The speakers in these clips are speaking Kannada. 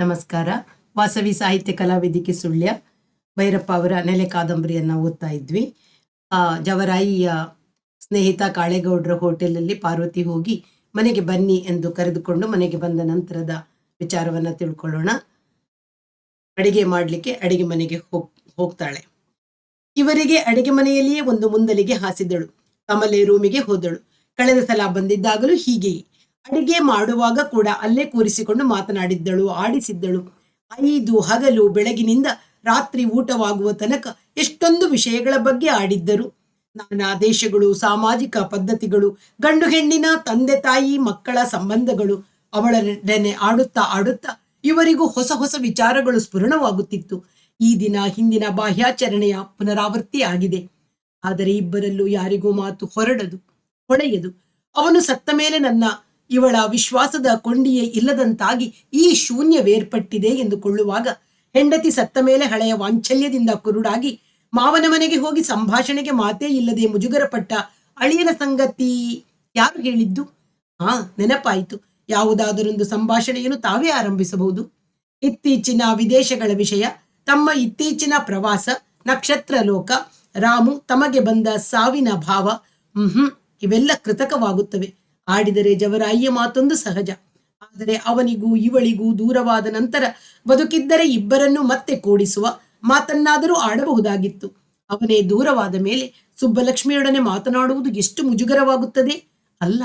ನಮಸ್ಕಾರ. ವಾಸವಿ ಸಾಹಿತ್ಯ ಕಲಾವೇದಿಕೆ ಸುಳ್ಯ, ಭೈರಪ್ಪ ಅವರ ನೆಲೆ ಕಾದಂಬರಿಯನ್ನ ಓದ್ತಾ ಇದ್ವಿ. ಜವರಾಯಿಯ ಸ್ನೇಹಿತ ಕಾಳೇಗೌಡರ ಹೋಟೆಲಲ್ಲಿ ಪಾರ್ವತಿ ಹೋಗಿ ಮನೆಗೆ ಬನ್ನಿ ಎಂದು ಕರೆದುಕೊಂಡು ಮನೆಗೆ ಬಂದ ನಂತರದ ವಿಚಾರವನ್ನ ತಿಳ್ಕೊಳ್ಳೋಣ. ಅಡಿಗೆ ಮಾಡಲಿಕ್ಕೆ ಅಡಿಗೆ ಮನೆಗೆ ಹೋಗ್, ಹೋಗ್ತಾಳೆ. ಇವರಿಗೆ ಅಡಿಗೆ ಮನೆಯಲ್ಲಿಯೇ ಒಂದು ಮುಂದಲಿಗೆ ಹಾಸಿದಳು ಕಮಲೆ ರೂಮಿಗೆ ಹೋದಳು. ಕಳೆದ ಸಲ ಬಂದಿದ್ದಾಗಲೂ ಹೀಗೆಯೇ. ಅಡಿಗೆ ಮಾಡುವಾಗ ಕೂಡ ಅಲ್ಲೇ ಕೂರಿಸಿಕೊಂಡು ಮಾತನಾಡಿದ್ದಳು, ಆಡಿಸಿದ್ದಳು. ಐದು ಹಗಲು ಬೆಳಗಿನಿಂದ ರಾತ್ರಿ ಊಟವಾಗುವ ತನಕ ಎಷ್ಟೊಂದು ವಿಷಯಗಳ ಬಗ್ಗೆ ಆಡಿದ್ದರು. ನಾನಾ ದೇಶಗಳು, ಸಾಮಾಜಿಕ ಪದ್ಧತಿಗಳು, ಗಂಡು ಹೆಣ್ಣಿನ ತಂದೆ ತಾಯಿ, ಮಕ್ಕಳ ಸಂಬಂಧಗಳು ಅವಳ ನೆನೆ ಆಡುತ್ತಾ ಆಡುತ್ತಾ ಇವರಿಗೂ ಹೊಸ ಹೊಸ ವಿಚಾರಗಳು ಸ್ಫುರಣವಾಗುತ್ತಿತ್ತು. ಈ ದಿನ ಹಿಂದಿನ ಬಾಹ್ಯಾಚರಣೆಯ ಪುನರಾವರ್ತಿ ಆಗಿದೆ. ಆದರೆ ಇಬ್ಬರಲ್ಲೂ ಯಾರಿಗೂ ಮಾತು ಹೊರಡದು, ಹೊಳೆಯದು. ಅವನು ಸತ್ತ ಮೇಲೆ ನನ್ನ ಇವಳ ವಿಶ್ವಾಸದ ಕೊಂಡಿಯೇ ಇಲ್ಲದಂತಾಗಿ ಈ ಶೂನ್ಯವೇರ್ಪಟ್ಟಿದೆ ಎಂದುಕೊಳ್ಳುವಾಗ ಹೆಂಡತಿ ಸತ್ತ ಮೇಲೆ ಹಳೆಯ ವಾಂಚಲ್ಯದಿಂದ ಕುರುಡಾಗಿ ಮಾವನ ಮನೆಗೆ ಹೋಗಿ ಸಂಭಾಷಣೆಗೆ ಮಾತೇ ಇಲ್ಲದೆ ಮುಜುಗರಪಟ್ಟ ಅಳಿಯನ ಸಂಗತಿ ಯಾರು ಹೇಳಿದ್ದು? ಹಾ ನೆನಪಾಯಿತು. ಯಾವುದಾದರೊಂದು ಸಂಭಾಷಣೆಯನ್ನು ತಾವೇ ಆರಂಭಿಸಬಹುದು. ಇತ್ತೀಚಿನ ವಿದೇಶಗಳ ವಿಷಯ, ತಮ್ಮ ಇತ್ತೀಚಿನ ಪ್ರವಾಸ, ನಕ್ಷತ್ರ ಲೋಕ, ರಾಮು ತಮಗೆ ಬಂದ ಸಾವಿನ ಭಾವ ಹ್ಮ್, ಇವೆಲ್ಲ ಕೃತಕವಾಗುತ್ತವೆ. ಆಡಿದರೆ ಜವರಾಯಿಯ ಮಾತೊಂದು ಸಹಜ. ಆದರೆ ಅವನಿಗೂ ಇವಳಿಗೂ ದೂರವಾದ ನಂತರ ಬದುಕಿದ್ದರೆ ಇಬ್ಬರನ್ನು ಮತ್ತೆ ಕೂಡಿಸುವ ಮಾತನ್ನಾದರೂ ಆಡಬಹುದಾಗಿತ್ತು. ಅವನೇ ದೂರವಾದ ಮೇಲೆ ಸುಬ್ಬಲಕ್ಷ್ಮಿಯೊಡನೆ ಮಾತನಾಡುವುದು ಎಷ್ಟು ಮುಜುಗರವಾಗುತ್ತದೆ? ಅಲ್ಲ,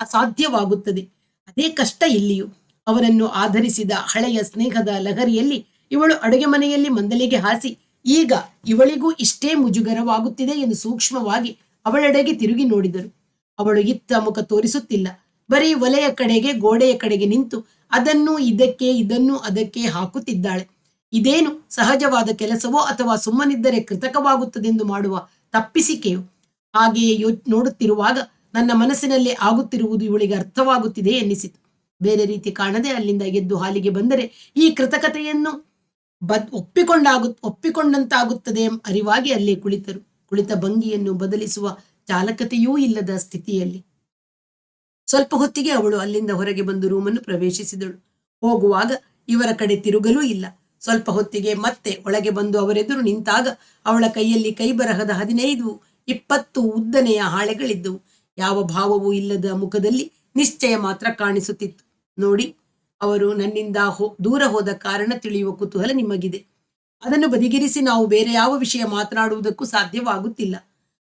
ಅಸಾಧ್ಯವಾಗುತ್ತದೆ. ಅದೇ ಕಷ್ಟ ಇಲ್ಲಿಯೂ. ಅವನನ್ನು ಆಧರಿಸಿದ ಹಳೆಯ ಸ್ನೇಹದ ಲಹರಿಯಲ್ಲಿ ಇವಳು ಅಡುಗೆ ಮನೆಯಲ್ಲಿ ಮಂದಲಿಗೆ ಹಾಸಿ, ಈಗ ಇವಳಿಗೂ ಇಷ್ಟೇ ಮುಜುಗರವಾಗುತ್ತಿದೆ ಎಂದು ಸೂಕ್ಷ್ಮವಾಗಿ ಅವಳೆಡೆಗೆ ತಿರುಗಿ ನೋಡಿದರು. ಅವಳು ಇತ್ತ ಮುಖ ತೋರಿಸುತ್ತಿಲ್ಲ. ಬರೀ ಒಲೆಯ ಕಡೆಗೆ, ಗೋಡೆಯ ಕಡೆಗೆ ನಿಂತು ಅದನ್ನು ಇದಕ್ಕೆ, ಇದನ್ನು ಅದಕ್ಕೆ ಹಾಕುತ್ತಿದ್ದಾಳೆ. ಇದೇನು ಸಹಜವಾದ ಕೆಲಸವೋ ಅಥವಾ ಸುಮ್ಮನಿದ್ದರೆ ಕೃತಕವಾಗುತ್ತದೆಂದು ಮಾಡುವ ತಪ್ಪಿಸಿಕೆಯು? ಹಾಗೆಯೇ ಯೋ ನೋಡುತ್ತಿರುವಾಗ ನನ್ನ ಮನಸ್ಸಿನಲ್ಲಿ ಆಗುತ್ತಿರುವುದು ಇವಳಿಗೆ ಅರ್ಥವಾಗುತ್ತಿದೆ ಎನ್ನಿಸಿತು. ಬೇರೆ ರೀತಿ ಕಾಣದೆ ಅಲ್ಲಿಂದ ಎದ್ದು ಹಾಲಿಗೆ ಬಂದರೆ ಈ ಕೃತಕತೆಯನ್ನು ಬದ್ ಒಪ್ಪಿಕೊಂಡಾಗು, ಒಪ್ಪಿಕೊಂಡಂತಾಗುತ್ತದೆ ಅರಿವಾಗಿ ಅಲ್ಲೇ ಕುಳಿತರು. ಕುಳಿತ ಭಂಗಿಯನ್ನು ಬದಲಿಸುವ ಚಾಲಕತೆಯೂ ಇಲ್ಲದ ಸ್ಥಿತಿಯಲ್ಲಿ. ಸ್ವಲ್ಪ ಹೊತ್ತಿಗೆ ಅವಳು ಅಲ್ಲಿಂದ ಹೊರಗೆ ಬಂದು ರೂಮನ್ನು ಪ್ರವೇಶಿಸಿದಳು. ಹೋಗುವಾಗ ಇವರ ಕಡೆ ತಿರುಗಲೂ ಇಲ್ಲ. ಸ್ವಲ್ಪ ಹೊತ್ತಿಗೆ ಮತ್ತೆ ಒಳಗೆ ಬಂದು ಅವರೆದುರು ನಿಂತಾಗ ಅವಳ ಕೈಯಲ್ಲಿ ಕೈಬರಹದ ಹದಿನೈದು, ಇಪ್ಪತ್ತು ಉದ್ದನೆಯ ಹಾಳೆಗಳಿದ್ದವು. ಯಾವ ಭಾವವೂ ಇಲ್ಲದ ಮುಖದಲ್ಲಿ ನಿಶ್ಚಯ ಮಾತ್ರ ಕಾಣಿಸುತ್ತಿತ್ತು. ನೋಡಿ, ಅವರು ನನ್ನಿಂದ ಹೋ, ದೂರ ಹೋದ ಕಾರಣ ತಿಳಿಯುವ ಕುತೂಹಲ ನಿಮಗಿದೆ. ಅದನ್ನು ಬದಿಗಿರಿಸಿ ನಾವು ಬೇರೆ ಯಾವ ವಿಷಯ ಮಾತನಾಡುವುದಕ್ಕೂ ಸಾಧ್ಯವಾಗುತ್ತಿಲ್ಲ.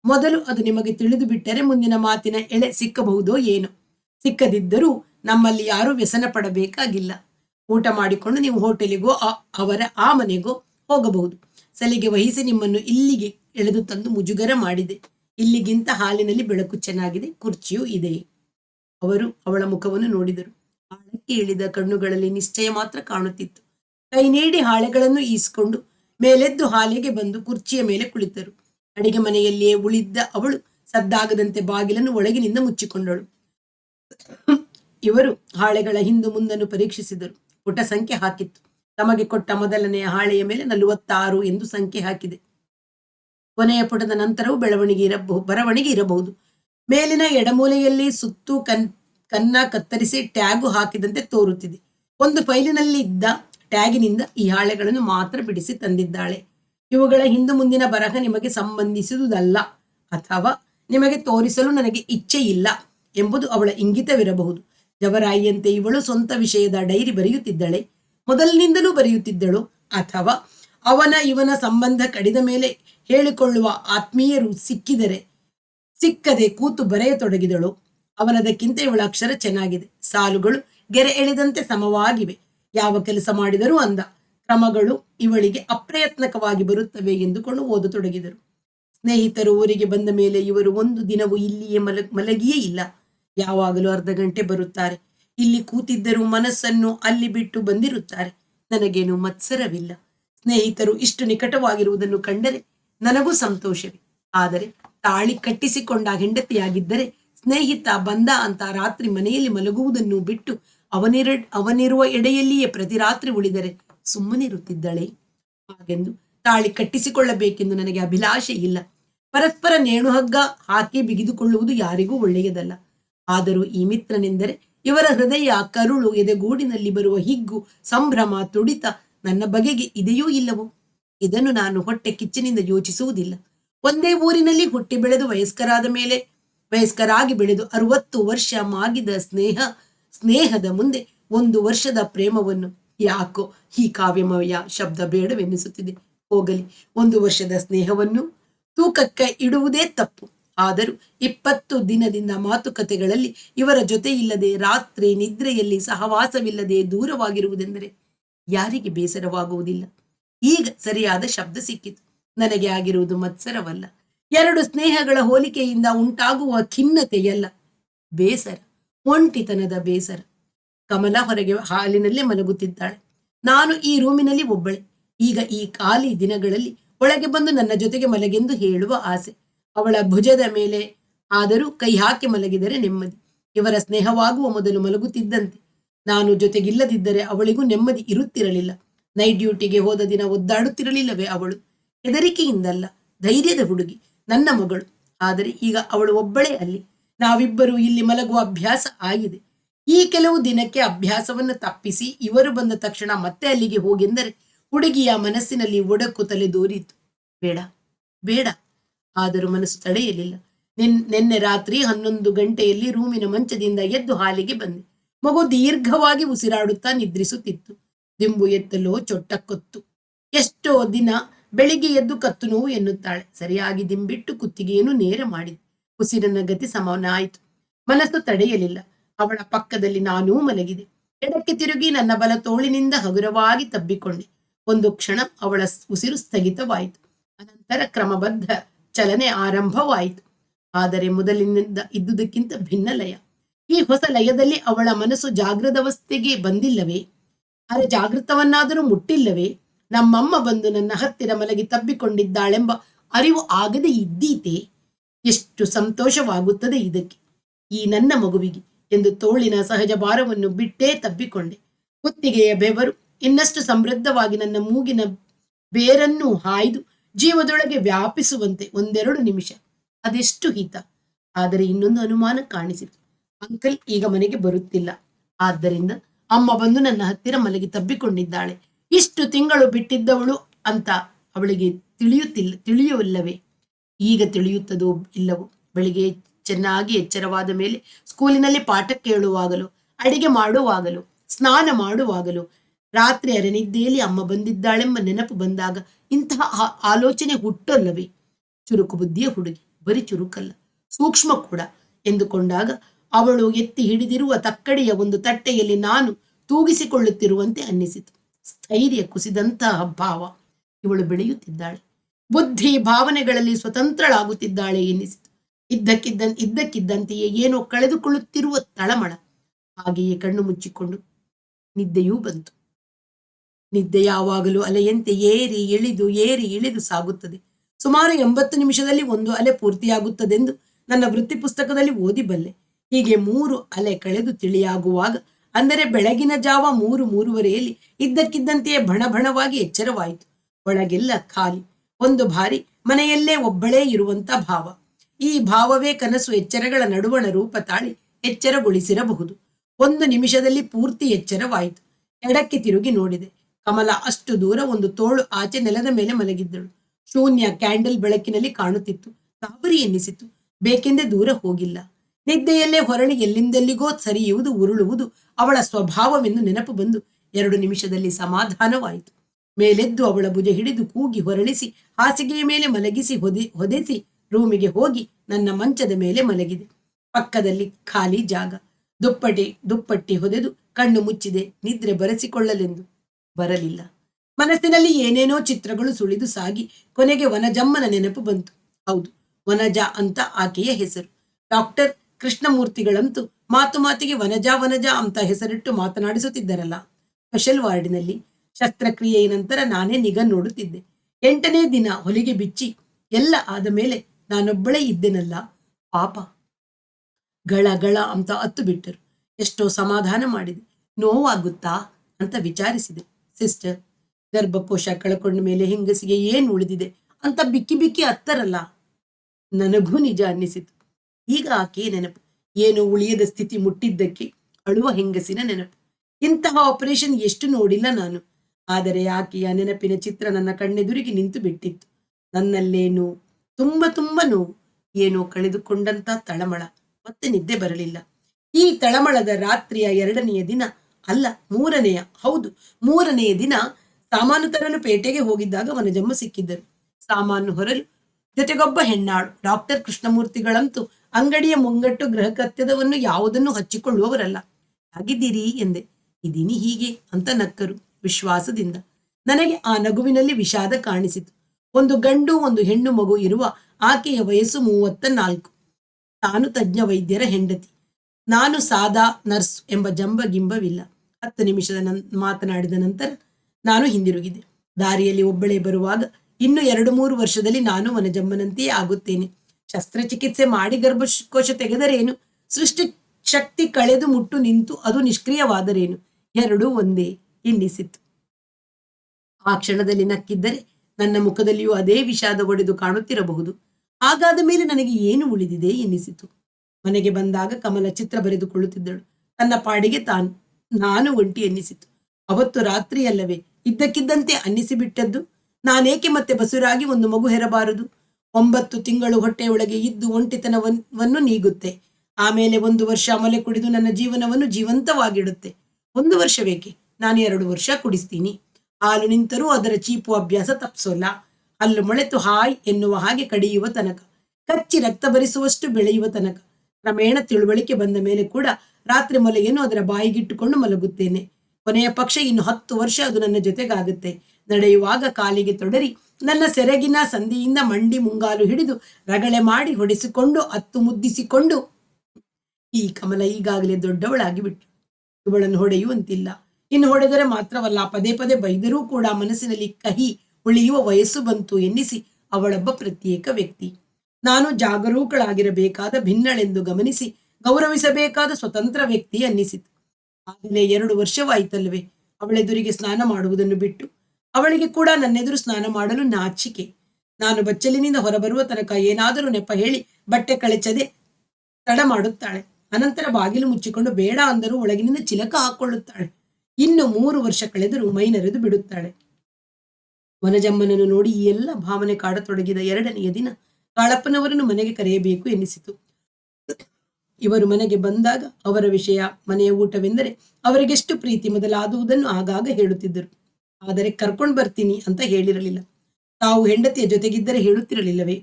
ಮೊದಲು ಅದು ನಿಮಗೆ ತಿಳಿದು ಬಿಟ್ಟರೆ ಮುಂದಿನ ಮಾತಿನ ಎಳೆ ಸಿಕ್ಕಬಹುದೋ ಏನೋ. ಸಿಕ್ಕದಿದ್ದರೂ ನಮ್ಮಲ್ಲಿ ಯಾರೂ ವ್ಯಸನ ಪಡಬೇಕಾಗಿಲ್ಲ. ಊಟ ಮಾಡಿಕೊಂಡು ನೀವು ಹೋಟೆಲಿಗೋ ಅವರ, ಆ ಮನೆಗೋ ಹೋಗಬಹುದು. ಸಲಿಗೆ ವಹಿಸಿ ನಿಮ್ಮನ್ನು ಇಲ್ಲಿಗೆ ಎಳೆದು ತಂದು ಮುಜುಗರ ಮಾಡಿದೆ. ಇಲ್ಲಿಗಿಂತ ಹಾಲಿನಲ್ಲಿ ಬೆಳಕು ಚೆನ್ನಾಗಿದೆ, ಕುರ್ಚಿಯೂ ಇದೆ. ಅವರು ಅವಳ ಮುಖವನ್ನು ನೋಡಿದರು. ಆಳಕ್ಕೆ ಇಳಿದ ಕಣ್ಣುಗಳಲ್ಲಿ ನಿಶ್ಚಯ ಮಾತ್ರ ಕಾಣುತ್ತಿತ್ತು. ಕೈ ನೀಡಿ ಹಾಳೆಗಳನ್ನು ಈಸ್ಕೊಂಡು ಮೇಲೆದ್ದು ಹಾಲಿಗೆ ಬಂದು ಕುರ್ಚಿಯ ಮೇಲೆ ಕುಳಿತರು. ಅಡಿಗೆ ಮನೆಯಲ್ಲಿಯೇ ಉಳಿದ್ದ ಅವಳು ಸದ್ದಾಗದಂತೆ ಬಾಗಿಲನ್ನು ಒಳಗಿನಿಂದ ಮುಚ್ಚಿಕೊಂಡಳು. ಇವರು ಹಾಳೆಗಳ ಹಿಂದು ಮುಂದನ್ನು ಪರೀಕ್ಷಿಸಿದರು. ಪುಟ ಸಂಖ್ಯೆ ಹಾಕಿತ್ತು. ತಮಗೆ ಕೊಟ್ಟ ಮೊದಲನೆಯ ಹಾಳೆಯ ಮೇಲೆ ನಲವತ್ತಾರು ಎಂದು ಸಂಖ್ಯೆ ಹಾಕಿದೆ. ಕೊನೆಯ ಪುಟದ ನಂತರವೂ ಬೆಳವಣಿಗೆ ಇರಬಹುದು ಬರವಣಿಗೆ ಇರಬಹುದು. ಮೇಲಿನ ಎಡಮೂಲೆಯಲ್ಲಿ ಸುತ್ತು ಕನ್, ಕನ್ನ ಕತ್ತರಿಸಿ ಟ್ಯಾಗು ಹಾಕಿದಂತೆ ತೋರುತ್ತಿದೆ. ಒಂದು ಫೈಲಿನಲ್ಲಿ ಇದ್ದ ಟ್ಯಾಗಿನಿಂದ ಈ ಹಾಳೆಗಳನ್ನು ಮಾತ್ರ ಬಿಡಿಸಿ ತಂದಿದ್ದಾಳೆ. ಇವುಗಳ ಹಿಂದು ಮುಂದಿನ ಬರಹ ನಿಮಗೆ ಸಂಬಂಧಿಸುವುದಲ್ಲ ಅಥವಾ ನಿಮಗೆ ತೋರಿಸಲು ನನಗೆ ಇಚ್ಛೆ ಇಲ್ಲ ಎಂಬುದು ಅವಳ ಇಂಗಿತವಿರಬಹುದು. ಜವರಾಯಿಯಂತೆ ಇವಳು ಸ್ವಂತ ವಿಷಯದ ಡೈರಿ ಬರೆಯುತ್ತಿದ್ದಳೆ, ಮೊದಲಿನಿಂದಲೂ ಬರೆಯುತ್ತಿದ್ದಳು, ಅಥವಾ ಅವನ ಇವನ ಸಂಬಂಧ ಕಡಿದ ಮೇಲೆ ಹೇಳಿಕೊಳ್ಳುವ ಆತ್ಮೀಯರು ಸಿಕ್ಕಿದರೆ, ಸಿಕ್ಕದೆ ಕೂತು ಬರೆಯತೊಡಗಿದಳು. ಅವನದಕ್ಕಿಂತ ಇವಳ ಅಕ್ಷರ ಚೆನ್ನಾಗಿದೆ, ಸಾಲುಗಳು ಗೆರೆ ಎಳೆದಂತೆ ಸಮವಾಗಿವೆ, ಯಾವ ಕೆಲಸ ಮಾಡಿದರೂ ಅಂದ. ಕ್ರಮಗಳು ಇವಳಿಗೆ ಅಪ್ರಯತ್ನಕವಾಗಿ ಬರುತ್ತವೆ ಎಂದುಕೊಂಡು ಓದತೊಡಗಿದರು. ಸ್ನೇಹಿತರು ಊರಿಗೆ ಬಂದ ಮೇಲೆ ಇವರು ಒಂದು ದಿನವೂ ಇಲ್ಲಿಯೇ ಮಲ, ಮಲಗಿಯೇ ಇಲ್ಲ. ಯಾವಾಗಲೂ ಅರ್ಧ ಗಂಟೆ ಬರುತ್ತಾರೆ. ಇಲ್ಲಿ ಕೂತಿದ್ದರೂ ಮನಸ್ಸನ್ನು ಅಲ್ಲಿ ಬಿಟ್ಟು ಬಂದಿರುತ್ತಾರೆ. ನನಗೇನು ಮತ್ಸರವಿಲ್ಲ. ಸ್ನೇಹಿತರು ಇಷ್ಟು ನಿಕಟವಾಗಿರುವುದನ್ನು ಕಂಡರೆ ನನಗೂ ಸಂತೋಷವೇ. ಆದರೆ ತಾಳಿ ಕಟ್ಟಿಸಿಕೊಂಡ ಹೆಂಡತಿಯಾಗಿದ್ದರೆ ಸ್ನೇಹಿತ ಬಂದ ಅಂತ ರಾತ್ರಿ ಮನೆಯಲ್ಲಿ ಮಲಗುವುದನ್ನು ಬಿಟ್ಟು ಅವನಿರ, ಅವನಿರುವ ಎಡೆಯಲ್ಲಿಯೇ ಪ್ರತಿ ರಾತ್ರಿ ಉಳಿದರೆ ಸುಮ್ಮನಿರುತ್ತಿದ್ದಳೆ. ಹಾಗೆಂದು ತಾಳಿ ಕಟ್ಟಿಸಿಕೊಳ್ಳಬೇಕೆಂದು ನನಗೆ ಅಭಿಲಾಷೆ ಇಲ್ಲ. ಪರಸ್ಪರ ನೇಣು ಹಗ್ಗ ಹಾಕಿ ಬಿಗಿದುಕೊಳ್ಳುವುದು ಯಾರಿಗೂ ಒಳ್ಳೆಯದಲ್ಲ. ಆದರೂ ಈ ಮಿತ್ರನೆಂದರೆ ಇವರ ಹೃದಯ ಕರುಳು ಎದೆಗೂಡಿನಲ್ಲಿ ಬರುವ ಹಿಗ್ಗು, ಸಂಭ್ರಮ, ತುಡಿತ ನನ್ನ ಬಗೆಗೆ ಇದೆಯೂ ಇಲ್ಲವೋ? ಇದನ್ನು ನಾನು ಹೊಟ್ಟೆ ಕಿಚ್ಚಿನಿಂದ ಯೋಚಿಸುವುದಿಲ್ಲ. ಒಂದೇ ಊರಿನಲ್ಲಿ ಹುಟ್ಟಿ ಬೆಳೆದು ವಯಸ್ಕರಾದ ಮೇಲೆ, ವಯಸ್ಕರಾಗಿ ಬೆಳೆದು ಅರವತ್ತು ವರ್ಷ ಮಾಗಿದ ಸ್ನೇಹ, ಸ್ನೇಹದ ಮುಂದೆ ಒಂದು ವರ್ಷದ ಪ್ರೇಮವನ್ನು ಯಾಕೋ ಈ ಕಾವ್ಯಮಯ ಶಬ್ದ ಬೇಡವೆನ್ನಿಸುತ್ತಿದೆ ಹೋಗಲಿ, ಒಂದು ವರ್ಷದ ಸ್ನೇಹವನ್ನು ತೂಕಕ್ಕೆ ಇಡುವುದೇ ತಪ್ಪು. ಆದರೂ ಇಪ್ಪತ್ತು ದಿನದಿಂದ ಮಾತುಕತೆಗಳಲ್ಲಿ ಇವರ ಜೊತೆ ಇಲ್ಲದೆ ರಾತ್ರಿ ನಿದ್ರೆಯಲ್ಲಿ ಸಹವಾಸವಿಲ್ಲದೆ ದೂರವಾಗಿರುವುದೆಂದರೆ ಯಾರಿಗೆ ಬೇಸರವಾಗುವುದಿಲ್ಲ? ಈಗ ಸರಿಯಾದ ಶಬ್ದ ಸಿಕ್ಕಿತು. ನನಗೆ ಆಗಿರುವುದು ಮತ್ಸರವಲ್ಲ. ಎರಡು ಸ್ನೇಹಗಳ ಹೋಲಿಕೆಯಿಂದ ಉಂಟಾಗುವ ಖಿನ್ನತೆಯಲ್ಲ. ಬೇಸರ, ಒಂಟಿತನದ ಬೇಸರ. ಕಮಲ ಹೊರಗೆ ಹಾಲಿನಲ್ಲೇ ಮಲಗುತ್ತಿದ್ದಾಳೆ. ನಾನು ಈ ರೂಮಿನಲ್ಲಿ ಒಬ್ಬಳೆ. ಈಗ ಈ ಖಾಲಿ ದಿನಗಳಲ್ಲಿ ಒಳಗೆ ಬಂದು ನನ್ನ ಜೊತೆಗೆ ಮಲಗೆಂದು ಹೇಳುವ ಆಸೆ. ಅವಳ ಭುಜದ ಮೇಲೆ ಆದರೂ ಕೈ ಹಾಕಿ ಮಲಗಿದರೆ ನೆಮ್ಮದಿ. ಇವರ ಸ್ನೇಹವಾಗುವ ಮೊದಲು ಮಲಗುತ್ತಿದ್ದಂತೆ. ನಾನು ಜೊತೆಗಿಲ್ಲದಿದ್ದರೆ ಅವಳಿಗೂ ನೆಮ್ಮದಿ ಇರುತ್ತಿರಲಿಲ್ಲ. ನೈಟ್ ಡ್ಯೂಟಿಗೆ ಹೋದ ದಿನ ಒದ್ದಾಡುತ್ತಿರಲಿಲ್ಲವೇ ಅವಳು. ಹೆದರಿಕೆಯಿಂದಲ್ಲ, ಧೈರ್ಯದ ಹುಡುಗಿ, ನನ್ನ ಮಗಳು. ಆದರೆ ಈಗ ಅವಳು ಒಬ್ಬಳೇ ಅಲ್ಲಿ. ನಾವಿಬ್ಬರು ಇಲ್ಲಿ ಮಲಗುವ ಅಭ್ಯಾಸ ಆಗಿದೆ. ಈ ಕೆಲವು ದಿನಕ್ಕೆ ಅಭ್ಯಾಸವನ್ನು ತಪ್ಪಿಸಿ ಇವರು ಬಂದ ತಕ್ಷಣ ಮತ್ತೆ ಅಲ್ಲಿಗೆ ಹೋಗೆಂದರೆ ಹುಡುಗಿಯ ಮನಸ್ಸಿನಲ್ಲಿ ಒಡಕು ತಲೆ ದೋರಿತು. ಬೇಡ ಬೇಡ. ಆದರೂ ಮನಸ್ಸು ತಡೆಯಲಿಲ್ಲ. ನಿನ್, ನಿನ್ನೆ ರಾತ್ರಿ ಹನ್ನೊಂದು ಗಂಟೆಯಲ್ಲಿ ರೂಮಿನ ಮಂಚದಿಂದ ಎದ್ದು ಹಾಲಿಗೆ ಬಂದೆ. ಮಗು ದೀರ್ಘವಾಗಿ ಉಸಿರಾಡುತ್ತಾ ನಿದ್ರಿಸುತ್ತಿತ್ತು. ದಿಂಬು ಎತ್ತಲೋ ಚೊಟ್ಟ ಕೊತ್ತು. ಎಷ್ಟೋ ದಿನ ಬೆಳಿಗ್ಗೆ ಎದ್ದು ಕತ್ತು ನೋವು ಎನ್ನುತ್ತಾಳೆ. ಸರಿಯಾಗಿ ದಿಂಬಿಟ್ಟು ಕುತ್ತಿಗೆಯನ್ನು ನೇರ ಮಾಡಿದೆ. ಉಸಿರಿನ ಗತಿ ಸಮಾನ ಆಯಿತು. ಮನಸ್ಸು ತಡೆಯಲಿಲ್ಲ. ಅವಳ ಪಕ್ಕದಲ್ಲಿ ನಾನೂ ಮಲಗಿದೆ. ಎಡಕ್ಕೆ ತಿರುಗಿ ನನ್ನ ಬಲ ತೋಳಿನಿಂದ ಹಗುರವಾಗಿ ತಬ್ಬಿಕೊಂಡೆ. ಒಂದು ಕ್ಷಣ ಅವಳ ಉಸಿರು ಸ್ಥಗಿತವಾಯಿತು. ಅನಂತರ ಕ್ರಮಬದ್ಧ ಚಲನೆ ಆರಂಭವಾಯಿತು. ಆದರೆ ಮೊದಲಿನಿಂದ ಇದ್ದುದಕ್ಕಿಂತ ಭಿನ್ನ ಲಯ. ಈ ಹೊಸ ಲಯದಲ್ಲಿ ಅವಳ ಮನಸ್ಸು ಜಾಗೃತವಸ್ಥೆಗೆ ಬಂದಿಲ್ಲವೇ? ಅರೆ ಜಾಗೃತವನ್ನಾದರೂ ಮುಟ್ಟಿಲ್ಲವೇ? ನಮ್ಮಮ್ಮ ಬಂದು ನನ್ನ ಹತ್ತಿರ ಮಲಗಿ ತಬ್ಬಿಕೊಂಡಿದ್ದಾಳೆಂಬ ಅರಿವು ಆಗದೆ ಇದ್ದೀತೆ? ಎಷ್ಟು ಸಂತೋಷವಾಗುತ್ತದೆ ಇದಕ್ಕೆ. ಈ ನನ್ನ ಮಗುವಿಗೆ ಎಂದು ತೋಳಿನ ಸಹಜ ಭಾರವನ್ನು ಬಿಟ್ಟೇ ತಬ್ಬಿಕೊಂಡೆ. ಕುತ್ತಿಗೆಯ ಬೆವರು ಇನ್ನಷ್ಟು ಸಮೃದ್ಧವಾಗಿ ನನ್ನ ಮೂಗಿನ ಬೇರನ್ನು ಹಾಯ್ದು ಜೀವದೊಳಗೆ ವ್ಯಾಪಿಸುವಂತೆ ಒಂದೆರಡು ನಿಮಿಷ. ಅದೆಷ್ಟು ಹಿತ. ಆದರೆ ಇನ್ನೊಂದು ಅನುಮಾನ ಕಾಣಿಸಿತು. ಅಂಕಲ್ ಈಗ ಮನೆಗೆ ಬರುತ್ತಿಲ್ಲ. ಆದ್ದರಿಂದ ಅಮ್ಮ ಬಂದು ನನ್ನ ಹತ್ತಿರ ಮಲಗಿ ತಬ್ಬಿಕೊಂಡಿದ್ದಾಳೆ. ಇಷ್ಟು ತಿಂಗಳು ಬಿಟ್ಟಿದ್ದವಳು ಅಂತ ಅವಳಿಗೆ ತಿಳಿಯುತ್ತಿಲ್ಲ, ತಿಳಿಯುವಿಲ್ಲವೇ? ಈಗ ತಿಳಿಯುತ್ತದೋ ಇಲ್ಲವೋ? ಬೆಳಿಗ್ಗೆ ಚೆನ್ನಾಗಿ ಎಚ್ಚರವಾದ ಮೇಲೆ ಸ್ಕೂಲಿನಲ್ಲಿ ಪಾಠ ಕೇಳುವಾಗಲೂ, ಅಡಿಗೆ ಮಾಡುವಾಗಲೂ, ಸ್ನಾನ ಮಾಡುವಾಗಲೂ, ರಾತ್ರಿ ಅರನಿದ್ದೆಯಲ್ಲಿ ಅಮ್ಮ ಬಂದಿದ್ದಾಳೆಂಬ ನೆನಪು ಬಂದಾಗ ಇಂತಹ ಆಲೋಚನೆ ಹುಟ್ಟಲ್ಲವೇ? ಚುರುಕು ಬುದ್ಧಿಯ ಹುಡುಗಿ, ಬರೀ ಚುರುಕಲ್ಲ, ಸೂಕ್ಷ್ಮ ಕೂಡ ಎಂದುಕೊಂಡಾಗ ಅವಳು ಎತ್ತಿ ಹಿಡಿದಿರುವ ತಕ್ಕಡಿಯ ಒಂದು ತಟ್ಟೆಯಲ್ಲಿ ನಾನು ತೂಗಿಸಿಕೊಳ್ಳುತ್ತಿರುವಂತೆ ಅನ್ನಿಸಿತು. ಸ್ಥೈರ್ಯ ಕುಸಿದಂತಹ ಭಾವ ಇವಳು ಬೆಳೆಯುತ್ತಿದ್ದಾಳೆ. ಬುದ್ಧಿ ಭಾವನೆಗಳಲ್ಲಿ ಸ್ವತಂತ್ರಳಾಗುತ್ತಿದ್ದಾಳೆ ಎನ್ನಿಸಿತು. ಇದ್ದಕ್ಕಿದ್ದ, ಇದ್ದಕ್ಕಿದ್ದಂತೆಯೇ ಏನೋ ಕಳೆದುಕೊಳ್ಳುತ್ತಿರುವ ತಳಮಳ. ಹಾಗೆಯೇ ಕಣ್ಣು ಮುಚ್ಚಿಕೊಂಡು ನಿದ್ದೆಯೂ ಬಂತು. ನಿದ್ದೆ ಯಾವಾಗಲೂ ಅಲೆಯಂತೆ ಏರಿ ಇಳಿದು ಏರಿ ಇಳಿದು ಸಾಗುತ್ತದೆ. ಸುಮಾರು ಎಂಬತ್ತು ನಿಮಿಷದಲ್ಲಿ ಒಂದು ಅಲೆ ಪೂರ್ತಿಯಾಗುತ್ತದೆಂದು ನನ್ನ ವೃತ್ತಿ ಪುಸ್ತಕದಲ್ಲಿ ಓದಿಬಲ್ಲೆ ಹೀಗೆ ಮೂರು ಅಲೆ ಕಳೆದು ತಿಳಿಯಾಗುವಾಗ, ಅಂದರೆ ಬೆಳಗಿನ ಜಾವ ಮೂರು, ಮೂರುವರೆಯಲ್ಲಿ ಇದ್ದಕ್ಕಿದ್ದಂತೆಯೇ ಭಣಭಣವಾಗಿ ಎಚ್ಚರವಾಯಿತು. ಒಳಗೆಲ್ಲ ಖಾಲಿ. ಒಂದು ಬಾರಿ ಮನೆಯಲ್ಲೇ ಒಬ್ಬಳೇ ಇರುವಂತ ಭಾವ. ಈ ಭಾವವೇ ಕನಸು ಎಚ್ಚರಗಳ ನಡುವಣ ರೂಪ ತಾಳಿ ಎಚ್ಚರಗೊಳಿಸಿರಬಹುದು. ಒಂದು ನಿಮಿಷದಲ್ಲಿ ಪೂರ್ತಿ ಎಚ್ಚರವಾಯಿತು. ಎಡಕ್ಕೆ ತಿರುಗಿ ನೋಡಿದೆ. ಕಮಲ ಅಷ್ಟು ದೂರ ಒಂದು ತೋಳು ಆಚೆ ನೆಲದ ಮೇಲೆ ಮಲಗಿದ್ದಳು. ಶೂನ್ಯ ಕ್ಯಾಂಡಲ್ ಬೆಳಕಿನಲ್ಲಿ ಕಾಣುತ್ತಿತ್ತು. ಗಾಬರಿ ಎನ್ನಿಸಿತು. ಬೇಕೆಂದೇ ದೂರ ಹೋಗಿಲ್ಲ. ನಿದ್ದೆಯಲ್ಲೇ ಹೊರಳಿ ಎಲ್ಲಿಂದೆಲ್ಲಿಗೋ ಸರಿಯುವುದು, ಉರುಳುವುದು ಅವಳ ಸ್ವಭಾವವೆಂದು ನೆನಪು ಬಂದು ಎರಡು ನಿಮಿಷದಲ್ಲಿ ಸಮಾಧಾನವಾಯಿತು. ಮೇಲೆದ್ದು ಅವಳ ಭುಜ ಹಿಡಿದು ಕೂಗಿ ಹೊರಳಿಸಿ ಹಾಸಿಗೆಯ ಮೇಲೆ ಮಲಗಿಸಿ ಹೊದೆ ಹೊದೆಸಿ ರೂಮಿಗೆ ಹೋಗಿ ನನ್ನ ಮಂಚದ ಮೇಲೆ ಮಲಗಿದೆ. ಪಕ್ಕದಲ್ಲಿ ಖಾಲಿ ಜಾಗ. ದುಪ್ಪಟಿ, ದುಪ್ಪಟ್ಟಿ ಹೊದೆದು ಕಣ್ಣು ಮುಚ್ಚಿದೆ. ನಿದ್ರೆ ಬರೆಸಿಕೊಳ್ಳಲೆಂದು. ಬರಲಿಲ್ಲ. ಮನಸ್ಸಿನಲ್ಲಿ ಏನೇನೋ ಚಿತ್ರಗಳು ಸುಳಿದು ಸಾಗಿ ಕೊನೆಗೆ ವನಜಮ್ಮನ ನೆನಪು ಬಂತು. ಹೌದು, ವನಜ ಅಂತ ಆಕೆಯ ಹೆಸರು. ಡಾಕ್ಟರ್ ಕೃಷ್ಣಮೂರ್ತಿಗಳಂತೂ ಮಾತು ಮಾತಿಗೆ ವನಜ ವನಜ ಅಂತ ಹೆಸರಿಟ್ಟು ಮಾತನಾಡಿಸುತ್ತಿದ್ದರಲ್ಲ. ಸ್ಪೆಷಲ್ ವಾರ್ಡಿನಲ್ಲಿ ಶಸ್ತ್ರಕ್ರಿಯೆಯ ನಂತರ ನಾನೇ ನಿಗಾ ನೋಡುತ್ತಿದ್ದೆ. ಎಂಟನೇ ದಿನ ಹೊಲಿಗೆ ಬಿಚ್ಚಿ ಎಲ್ಲ ಆದ ಮೇಲೆ ನಾನೊಬ್ಬಳೇ ಇದ್ದೆನಲ್ಲ, ಪಾಪ. ಗಳ ಗಳ ಅಂತ ಅತ್ತು ಬಿಟ್ಟರು. ಎಷ್ಟೋ ಸಮಾಧಾನ ಮಾಡಿದೆ. ನೋವಾಗುತ್ತಾ ಅಂತ ವಿಚಾರಿಸಿದೆ. ಸಿಸ್ಟರ್ ಗರ್ಭಕೋಶ ಕಳ್ಕೊಂಡ ಮೇಲೆ ಹೆಂಗಸಿಗೆ ಏನು ಉಳಿದಿದೆ ಅಂತ ಬಿಕ್ಕಿ ಬಿಕ್ಕಿ ಅತ್ತರಲ್ಲ. ನನಗೂ ನಿಜ ಅನ್ನಿಸಿತು. ಈಗ ಆಕೆ ನೆನಪು. ಏನು ಉಳಿಯದ ಸ್ಥಿತಿ ಮುಟ್ಟಿದ್ದಕ್ಕೆ ಅಳುವ ಹೆಂಗಸಿನ ನೆನಪು. ಇಂತಹ ಆಪರೇಷನ್ ಎಷ್ಟು ನೋಡಿಲ್ಲ ನಾನು. ಆದರೆ ಆಕೆಯ ನೆನಪಿನ ಚಿತ್ರ ನನ್ನ ಕಣ್ಣೆದುರಿಗೆ ನಿಂತು ಬಿಟ್ಟಿತ್ತು. ನನ್ನಲ್ಲೇನು ತುಂಬ ತುಂಬ ನೋವು. ಏನೋ ಕಳೆದುಕೊಂಡಂತ ತಳಮಳ. ಮತ್ತೆ ನಿದ್ದೆ ಬರಲಿಲ್ಲ. ಈ ತಳಮಳದ ರಾತ್ರಿಯ ಎರಡನೆಯ ದಿನ ಅಲ್ಲ, ಮೂರನೆಯ, ಹೌದು, ಮೂರನೆಯ ದಿನ ಸಾಮಾನು ತರಲು ಪೇಟೆಗೆ ಹೋಗಿದ್ದಾಗ ವನಜಮ್ಮ ಸಿಕ್ಕಿದ್ದರು. ಸಾಮಾನು ಹೊರಲು ಜೊತೆಗೊಬ್ಬ ಹೆಣ್ಣಾಳು. ಡಾಕ್ಟರ್ ಕೃಷ್ಣಮೂರ್ತಿಗಳಂತೂ ಅಂಗಡಿಯ ಮುಂಗಟ್ಟು ಗೃಹಕೃತ್ಯದವನ್ನು ಯಾವುದನ್ನು ಹಚ್ಚಿಕೊಳ್ಳುವವರಲ್ಲ. ಆಗಿದ್ದೀರಿ ಎಂದೆ. ಇದೀನಿ ಹೀಗೆ ಅಂತ ನಕ್ಕರು ವಿಶ್ವಾಸದಿಂದ. ನನಗೆ ಆ ನಗುವಿನಲ್ಲಿ ವಿಷಾದ ಕಾಣಿಸಿತು. ಒಂದು ಗಂಡು, ಒಂದು ಹೆಣ್ಣು ಮಗು ಇರುವ ಆಕೆಯ ವಯಸ್ಸು ಮೂವತ್ತ ನಾಲ್ಕು ತಾನು ತಜ್ಞ ವೈದ್ಯರ ಹೆಂಡತಿ. ನಾನು ಸಾದಾ ನರ್ಸ್ ಎಂಬ ಜಂಬ ಗಿಂಬವಿಲ್ಲ. ಹತ್ತು ನಿಮಿಷದ ನನ್, ಮಾತನಾಡಿದ ನಂತರ ನಾನು ಹಿಂದಿರುಗಿದೆ ದಾರಿಯಲ್ಲಿ ಒಬ್ಬಳೇ ಬರುವಾಗ ಇನ್ನು ಎರಡು ಮೂರು ವರ್ಷದಲ್ಲಿ ನಾನು ವನಜಮ್ಮನಂತೆಯೇ ಆಗುತ್ತೇನೆ. ಶಸ್ತ್ರಚಿಕಿತ್ಸೆ ಮಾಡಿ ಗರ್ಭಕೋಶ ತೆಗೆದರೇನು? ಸೃಷ್ಟಿ ಶಕ್ತಿ ಕಳೆದು ಮುಟ್ಟು ನಿಂತು ಅದು ನಿಷ್ಕ್ರಿಯವಾದರೇನು? ಎರಡೂ ಒಂದೇ ಎನ್ನಿಸಿತು ಆ ಕ್ಷಣದಲ್ಲಿ ನಕ್ಕಿದ್ದರೆ ನನ್ನ ಮುಖದಲ್ಲಿಯೂ ಅದೇ ವಿಷಾದ ಒಡೆದು ಕಾಣುತ್ತಿರಬಹುದು. ಹಾಗಾದ ಮೇಲೆ ನನಗೆ ಏನು ಉಳಿದಿದೆ ಎನ್ನಿಸಿತು. ಮನೆಗೆ ಬಂದಾಗ ಕಮಲ ಚಿತ್ರ ಬರೆದುಕೊಳ್ಳುತ್ತಿದ್ದಳು. ತನ್ನ ಪಾಡಿಗೆ ತಾನು, ನಾನು ಒಂಟಿ ಎನ್ನಿಸಿತು. ಅವತ್ತು ರಾತ್ರಿಯಲ್ಲವೇ ಇದ್ದಕ್ಕಿದ್ದಂತೆ ಅನ್ನಿಸಿಬಿಟ್ಟದ್ದು. ನಾನೇಕೆ ಮತ್ತೆ ಬಸುರಾಗಿ ಒಂದು ಮಗು ಹೆರಬಾರದು? ಒಂಬತ್ತು ತಿಂಗಳು ಹೊಟ್ಟೆಯೊಳಗೆ ಇದ್ದು ಒಂಟಿತನವನ್ನು ನೀಗುತ್ತೆ. ಆಮೇಲೆ ಒಂದು ವರ್ಷ ಮೊಲೆ ಕುಡಿದು ನನ್ನ ಜೀವನವನ್ನು ಜೀವಂತವಾಗಿಡುತ್ತೆ. ಒಂದು ವರ್ಷ ಬೇಕೆ? ನಾನು ಎರಡು ವರ್ಷ ಕುಡಿಸ್ತೀನಿ. ಹಾಲು ನಿಂತರೂ ಅದರ ಚೀಪು ಅಭ್ಯಾಸ ತಪ್ಪಿಸೋಲ್ಲ ಅಲ್ಲು ಮೊಳೆತು ಹಾಯ್ ಎನ್ನುವ ಹಾಗೆ ಕಡಿಯುವ ತನಕ. ಕಚ್ಚಿ ರಕ್ತ ಬರಿಸುವಷ್ಟು ಬೆಳೆಯುವ ತನಕ. ಕ್ರಮೇಣ ತಿಳುವಳಿಕೆ ಬಂದ ಮೇಲೆ ಕೂಡ ರಾತ್ರಿ ಮೊಲೆಯನ್ನು ಅದರ ಬಾಯಿಗಿಟ್ಟುಕೊಂಡು ಮಲಗುತ್ತೇನೆ. ಕೊನೆಯ ಪಕ್ಷ ಇನ್ನು ಹತ್ತು ವರ್ಷ ಅದು ನನ್ನ ಜೊತೆಗಾಗುತ್ತೆ. ನಡೆಯುವಾಗ ಕಾಲಿಗೆ ತೊಡರಿ ನನ್ನ ಸೆರಗಿನ ಸಂಧಿಯಿಂದ ಮಂಡಿ ಮುಂಗಾಲು ಹಿಡಿದು ರಗಳೆ ಮಾಡಿ ಹೊಡೆಸಿಕೊಂಡು ಅತ್ತು ಮುದ್ದಿಸಿಕೊಂಡು ಈ ಕಮಲ ಈಗಾಗಲೇ ದೊಡ್ಡವಳಾಗಿ ಬಿಟ್ಟು ಇವಳನ್ನು ಹೊಡೆಯುವಂತಿಲ್ಲ. ಇನ್ನು ಹೊಡೆದರೆ ಮಾತ್ರವಲ್ಲ, ಪದೇ ಪದೇ ಬೈದರೂ ಕೂಡ ಮನಸ್ಸಿನಲ್ಲಿ ಕಹಿ ಉಳಿಯುವ ವಯಸ್ಸು ಬಂತು ಎನ್ನಿಸಿ ಅವಳೊಬ್ಬ ಪ್ರತ್ಯೇಕ ವ್ಯಕ್ತಿ. ನಾನು ಜಾಗರೂಕಳಾಗಿರಬೇಕಾದ ಭಿನ್ನಳೆಂದು ಗಮನಿಸಿ ಗೌರವಿಸಬೇಕಾದ ಸ್ವತಂತ್ರ ವ್ಯಕ್ತಿ ಅನ್ನಿಸಿತು. ಆಗಲೇ ಎರಡು ವರ್ಷವಾಯಿತಲ್ವೇ, ಅವಳೆದುರಿಗೆ ಸ್ನಾನ ಮಾಡುವುದನ್ನು ಬಿಟ್ಟು, ಅವಳಿಗೆ ಕೂಡ ನನ್ನೆದುರು ಸ್ನಾನ ಮಾಡಲು ನಾಚಿಕೆ. ನಾನು ಬಚ್ಚಲಿನಿಂದ ಹೊರಬರುವ ತನಕ ಏನಾದರೂ ನೆಪ ಹೇಳಿ ಬಟ್ಟೆ ಕಳಚದೆ ತಡ ಮಾಡುತ್ತಾಳೆ. ಅನಂತರ ಬಾಗಿಲು ಮುಚ್ಚಿಕೊಂಡು ಬೇಡ ಅಂದರೂ ಒಳಗಿನಿಂದ ಚಿಲಕ ಹಾಕೊಳ್ಳುತ್ತಾಳೆ. ಇನ್ನು ಮೂರು ವರ್ಷ ಕಳೆದರೂ ಮೈನರೆದು ಬಿಡುತ್ತಾಳೆ. ವನಜಮ್ಮನನ್ನು ನೋಡಿ ಈ ಎಲ್ಲ ಭಾವನೆ ಕಾಡತೊಡಗಿದ ಎರಡನೆಯ ದಿನ ಕಾಳಪ್ಪನವರನ್ನು ಮನೆಗೆ ಕರೆಯಬೇಕು ಎನ್ನಿಸಿತು ಇವರು ಮನೆಗೆ ಬಂದಾಗ ಅವರ ವಿಷಯ, ಮನೆಯ ಊಟವೆಂದರೆ ಅವರಿಗೆಷ್ಟು ಪ್ರೀತಿ ಮೊದಲಾದುವುದನ್ನು ಆಗಾಗ ಹೇಳುತ್ತಿದ್ದರು. ಆದರೆ ಕರ್ಕೊಂಡು ಬರ್ತೀನಿ ಅಂತ ಹೇಳಿರಲಿಲ್ಲ. ತಾವು ಹೆಂಡತಿಯ ಜೊತೆಗಿದ್ದರೆ ಹೇಳುತ್ತಿರಲಿಲ್ಲವೇ?